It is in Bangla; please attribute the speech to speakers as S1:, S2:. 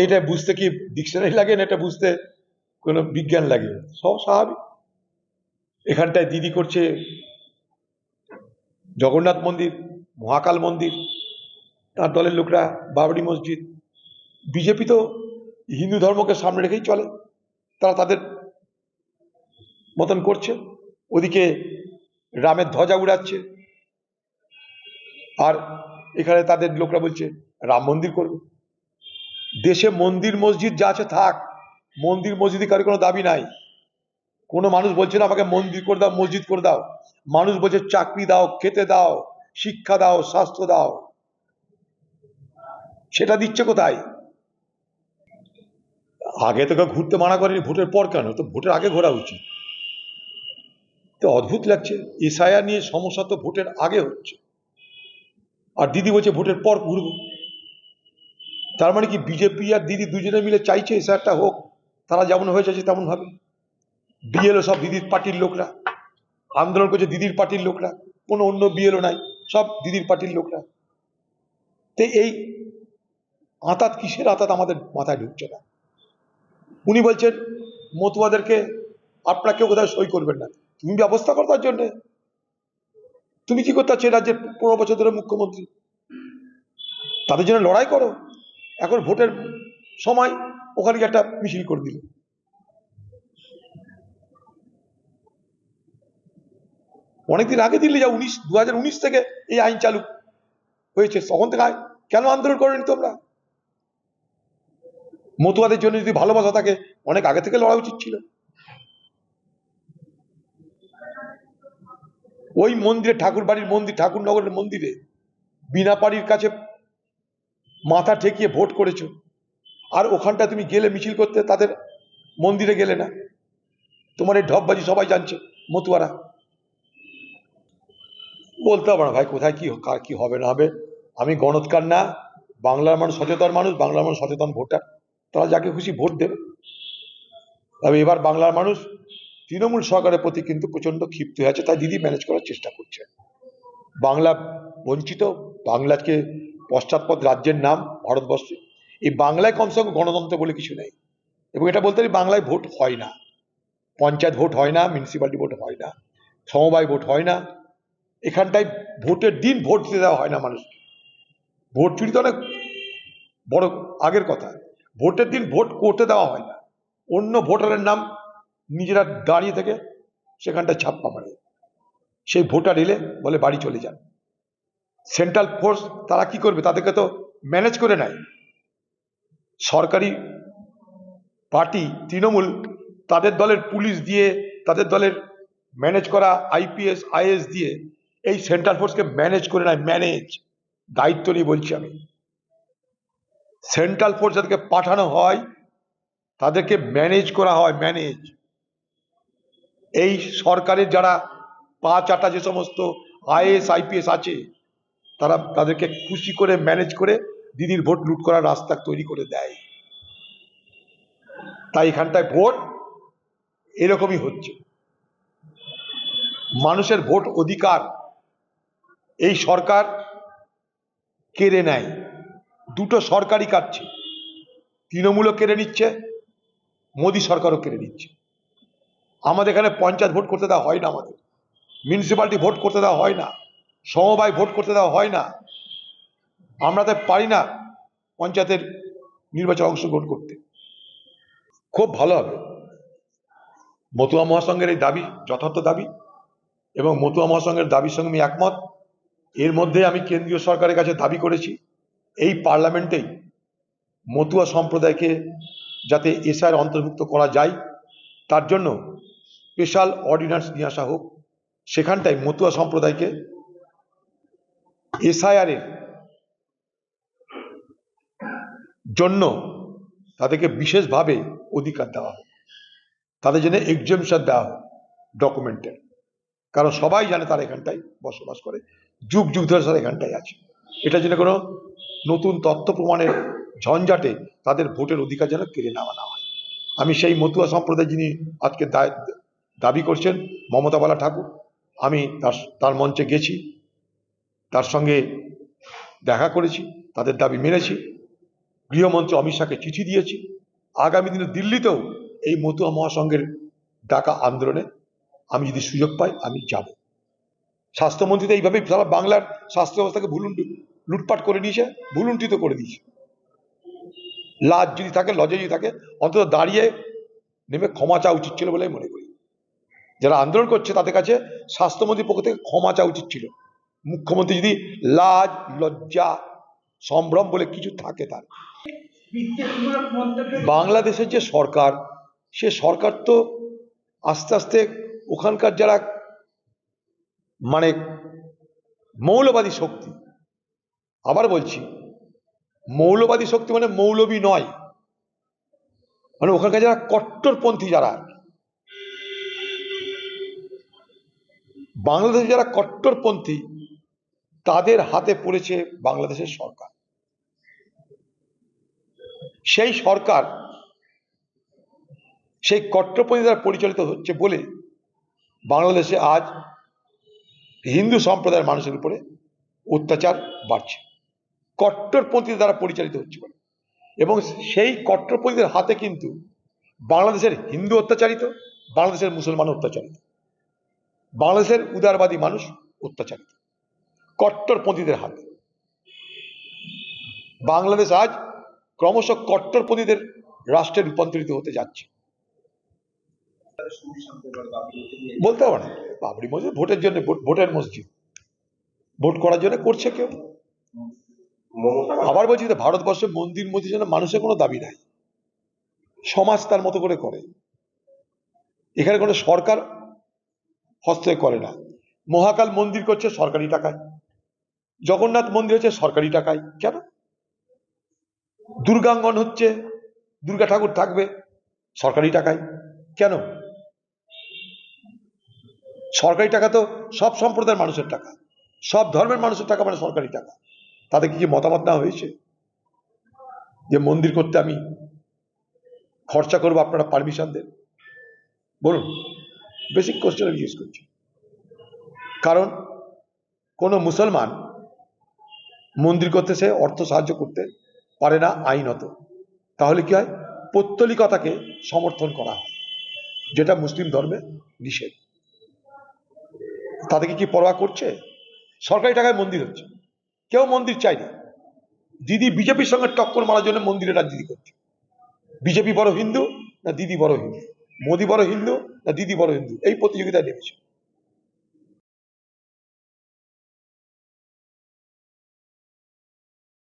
S1: এটা বুঝতে কি ডিকশনারি লাগে না এটা বুঝতে কোনো বিজ্ঞান লাগে? সব স্বাভাবিক। এখানটায় দিদি করছে জগন্নাথ মন্দির, মহাকাল মন্দির, তার দলের লোকরা, বাবরি মসজিদ। বিজেপি তো হিন্দু ধর্মকে সামনে রেখেই চলে। তারা তাদের মতন করছে। ওদিকে রামের ধ্বজা উড়াচ্ছে। আর এখানে তাদের লোকরা বলছে, রাম মন্দির করবে। দেশে মন্দির মসজিদ যা আছে থাক, মন্দির মসজিদে কারও কোনো দাবি নাই। কোনো মানুষ বলছে না আমাকে মন্দির করে দাও, মসজিদ করে দাও। মানুষ বলছে চাকরি দাও, খেতে দাও, শিক্ষা দাও, স্বাস্থ্য দাও। সেটা দিচ্ছে কোথায়? আগে তো কেউ ঘুরতে মানা করেনি, ভোটের পর কেন? তো ভোটের আগে ঘোরা উচিত। তো অদ্ভুত লাগছে, এসআইআর নিয়ে সমস্যা তো ভোটের আগে হচ্ছে। আর দিদি বলছে ভোটের পর ঘুরবো। তার মানে কি বিজেপি আর দিদি দুজনে মিলে চাইছে এসআইআরটা হোক, তারা যেমন হয়ে চাইছে তেমন হবে। বিএলও সব দিদির পার্টির লোকরা, আন্দোলন করছে দিদির পার্টির লোকরা, কোনো অন্য বিএলও নাই, সব দিদির পার্টির লোকরা। তো এই আতাত কিসের আতাত আমাদের মাথায় ঢুকছে না। উনি বলছেন, মতুয়াদেরকে আপনারা কেউ কোথাও সই করবেন না। তুমি ব্যবস্থা করো তার জন্যে। তুমি কি করতে চাচ্ছ রাজ্যের পনেরো বছর ধরে মুখ্যমন্ত্রী? তাদের জন্য লড়াই করো। এখন ভোটের সময় ওখানে একটা মিছিল করে দিল। অনেকদিন আগে দিল্লি যা উনিশ দু থেকে এই আইন চালু হয়েছে। তখন থেকে কেন আন্দোলন করেনি তোমরা? মতুয়াদের জন্য যদি ভালোবাসা থাকে, অনেক আগে থেকে লড়া উচিত ছিল। ওই মন্দিরে ঠাকুর বাড়ির মন্দির, ঠাকুরনগরের মন্দিরে বিনা পাড়ির কাছে মাথা ঠেকিয়ে ভোট করেছ। আর ওখানটা তুমি গেলে মিছিল করতে, তাদের মন্দিরে গেলে না। তোমার এই ঢপবাজি সবাই জানছে, মতুয়ারা। বলতে না ভাই, কোথায় কি কার কি হবে না হবে। আমি গণৎকার না, বাংলার মানুষ সচেতন মানুষ, বাংলার মানুষ সচেতন ভোটার। তারা যাকে খুশি ভোট দেবে। তবে এবার বাংলার মানুষ তৃণমূল সরকারের প্রতি কিন্তু প্রচণ্ড ক্ষিপ্ত হয়েছে তাই দিদি ম্যানেজ করার চেষ্টা করছে। বাংলা বঞ্চিত, বাংলাকে পশ্চাৎপদ রাজ্যের নাম ভারতবর্ষে। এই বাংলায় কমসে কম গণতন্ত্র বলে কিছু নেই। এবং এটা বলতে বাংলায় ভোট হয় না। পঞ্চায়েত ভোট হয় না মিউনিসিপ্যালিটি ভোট হয় না, সমবায় ভোট হয় না। এখানটায় ভোটের দিন ভোট দিতে দেওয়া হয় না মানুষকে। ভোট চুরি তো অনেক বড় আগের কথা। ভোটের দিন ভোট করতে দেওয়া হয় না। অন্য ভোটারের নাম নিজেরা দাঁড়িয়ে থেকে সেখানটায় ছাপ্পা মারে। সেই ভোটার এলে বলে বাড়ি চলে যান। সেন্ট্রাল ফোর্স তারা কি করবে? তাদেরকে তো ম্যানেজ করে নেয়। সরকারি পার্টি তৃণমূল, তাদের দলের পুলিশ দিয়ে, তাদের দলের ম্যানেজ করা আইপিএস, আইএস দিয়ে এই সেন্ট্রাল ফোর্সকে ম্যানেজ করে নেয়, ম্যানেজ। দায়িত্ব নিয়ে বলছি আমি। সেন্ট্রাল ফোর্স যাদেরকে পাঠানো হয়, তাদেরকে ম্যানেজ করা হয়, ম্যানেজ। এই সরকারের যারা পাঁচ আটা যে সমস্ত আইএস, আইপিএস আছে তারা তাদেরকে খুশি করে ম্যানেজ করে দিদির ভোট লুট করার রাস্তা তৈরি করে দেয়। তাই এখানটায় ভোট এরকমই হচ্ছে। মানুষের ভোট অধিকার এই সরকার কেড়ে নেয়। দুটো সরকারই কাটছে। তৃণমূলও কেড়ে নিচ্ছে, মোদী সরকারও কেড়ে নিচ্ছে। আমাদের এখানে পঞ্চায়েত ভোট করতে দেওয়া হয় না আমাদের। মিউনিসিপ্যালিটি ভোট করতে দেওয়া হয় না। সমবায় ভোট করতে দেওয়া হয় না। আমরা তো পারি না পঞ্চায়েতের নির্বাচনে অংশগ্রহণ করতে। খুব ভালো হবে। মতুয়া মহাসংঘের এই দাবি, যথার্থ দাবি, এবং মতুয়া মহাসংঘের দাবির সঙ্গে আমি একমত। এর মধ্যে আমি কেন্দ্রীয় সরকারের কাছে দাবি করেছি, এই পার্লামেন্টেই মতুয়া সম্প্রদায়কে যাতে এসআইয়ের অন্তর্ভুক্ত করা যায়, তার জন্য স্পেশাল অর্ডিন্যান্স নিয়ে আসা হোক। সেখানটায় মতুয়া সম্প্রদায়কে এসআইআর এর জন্য তাদেরকে বিশেষভাবে অধিকার দেওয়া হোক। তাদের জন্য এক্সামশন দেওয়া হোক ডকুমেন্টের কারণ সবাই জানে তারা এখানটায় বসবাস করে। যুগ যুগ ধরে তারা এখানটায় আছে। এটা যেন কোনো নতুন তথ্য প্রমাণের ঝঞ্ঝাটে তাদের ভোটের অধিকার যেন কেড়ে নেওয়া না হয়। আমি সেই মতুয়া সম্প্রদায় যিনি আজকে দাবি করছেন, মমতা বালা ঠাকুর, আমি তার তার মঞ্চে গেছি। তার সঙ্গে দেখা করেছি, তাদের দাবি মেনেছি। গৃহমন্ত্রী অমিত শাহকে চিঠি দিয়েছি। আগামী দিনে দিল্লিতেও এই মতুয়া মহাসংঘের ডাকা আন্দোলনে আমি যদি সুযোগ পাই, আমি যাব। স্বাস্থ্যমন্ত্রী তো এইভাবেই সারা বাংলার স্বাস্থ্য ব্যবস্থাকে ভুলুন, লুটপাট করে নিয়েছে, ভুলুণ্ঠিত করে দিয়েছে। লাজ যদি থাকে, লজে যদি থাকে, অন্তত দাঁড়িয়ে নেমে ক্ষমা চাওয়া উচিত ছিল বলে মনে করি। যারা আন্দোলন করছে তাদের কাছে স্বাস্থ্যমন্ত্রীর পক্ষ থেকে ক্ষমা চাওয়া উচিত ছিল। মুখ্যমন্ত্রী যদি লাজ, লজ্জা, সম্ভ্রম বলে কিছু থাকে তার। বাংলাদেশের যে সরকার, সে সরকার তো আস্তে আস্তে ওখানকার যারা মানে মৌলবাদী শক্তি, আবার বলছি, মৌলবাদী শক্তি মানে মৌলবী নয় মানে ওখানকার যারা কট্টরপন্থী যারা বাংলাদেশে যারা কট্টরপন্থী তাদের হাতে পড়েছে বাংলাদেশের সরকার। সেই সরকার সেই কট্টরপন্থী দ্বারা পরিচালিত হচ্ছে বলে বাংলাদেশে আজ হিন্দু সম্প্রদায়ের মানুষের উপরে অত্যাচার বাড়ছে। কট্টরপন্থী দ্বারা পরিচালিত হচ্ছে বলে। এবং সেই কট্টরপন্থীদের হাতে কিন্তু বাংলাদেশের হিন্দু অত্যাচারিত, বাংলাদেশের মুসলমান অত্যাচারিত, বাংলাদেশের উদারবাদী মানুষ অত্যাচারিত। কট্টরপন্থীদের হাতে। বাংলাদেশ আজ ক্রমশ কট্টরপন্থীদের রাষ্ট্রে রূপান্তরিত হতে যাচ্ছে। বলতে পারব না। বাবরি মসজিদ ভোটের জন্য ভোট- ভোটের মসজিদ। ভোট করার জন্য করছে কেউ? আবার বলছি যে ভারতবর্ষে মন্দির মসজিদ জন্য মানুষের কোনো দাবি নাই। সমাজ তার মতো করে করে। এখানে কোনো সরকার হস্তক্ষেপ করে না। মহাকাল মন্দির করছে সরকারি টাকায়। জগন্নাথ মন্দির হচ্ছে সরকারি টাকায়, কেন? দুর্গাঙ্গন হচ্ছে, দুর্গা ঠাকুর থাকবে সরকারি টাকায়, কেন? সরকারি টাকা তো সব সম্প্রদায়ের মানুষের টাকা, সব ধর্মের মানুষের টাকা মানে সরকারি টাকা। কি কি মতামত না হয়েছে? যে মন্দির করতে আমি খরচা করব আপনারা পারমিশন দেন? বলুন বেসিক কোশ্চেন আমি জিজ্ঞেস করছি। কারণ কোনো মুসলমান মন্দির করতে সে অর্থ সাহায্য করতে পারে না আইনত। তাহলে কি হয়? পৌত্তলিকতাকে সমর্থন করা হয়, যেটা মুসলিম ধর্মে নিষেধ। তাদেরকে কি পরোয়া করছে? সরকারি টাকায় মন্দির হচ্ছে। কেউ মন্দির চাই না। দিদি বিজেপির সঙ্গে টক্কর মারার জন্য মন্দিরে রাজনীতি করছে। বিজেপি বড় হিন্দু না দিদি বড় হিন্দু? মোদি বড় হিন্দু না দিদি বড় হিন্দু? এই প্রতিযোগিতায় নেমেছে।